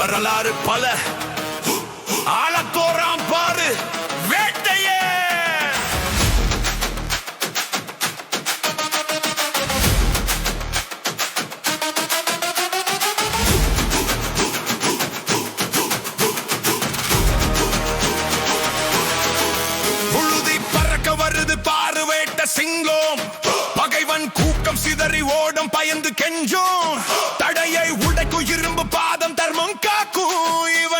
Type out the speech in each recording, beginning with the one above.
வரலாறு பல. ஆளத்தோராம் பாரு. பயணம் கூக்கம் சிதறி ஓடும் பயந்து கெஞ்சும். தடையை உடைக்கும் இரும்பு பாதம் தர்மம் காக்கும். இவன்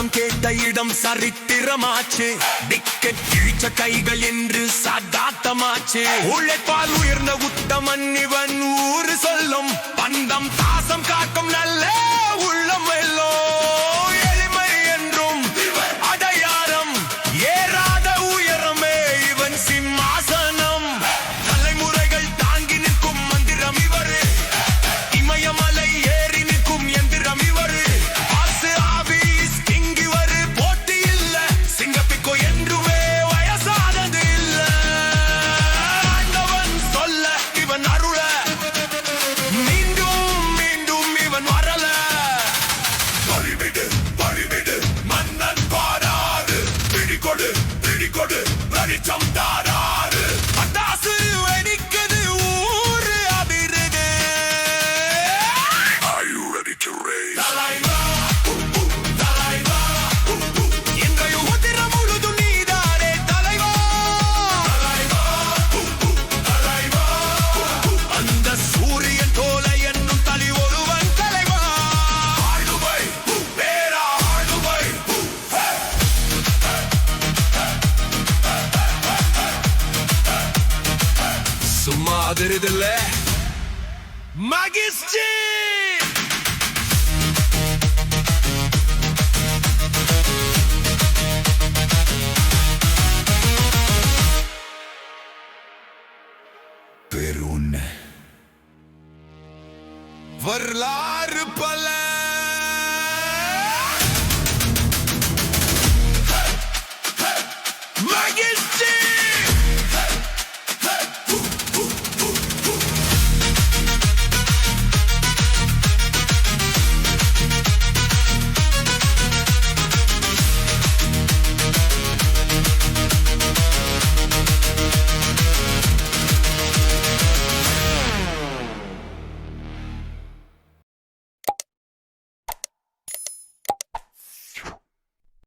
சத்தம் கேட்ட இடம் சரித்திரமாச்சு. டிக்கெட் கிழிச்ச கைகள் என்று சாதாத்தமாச்சு உழைப்பால் உயர்ந்த உத்தமன் இவன் ஊரு சொல்லும். பந்தம் தாசம் காக்கும் நல்ல. Ani tam dar தெரியுதுல்ல மகிழ்ச்சி வரலாறு பல.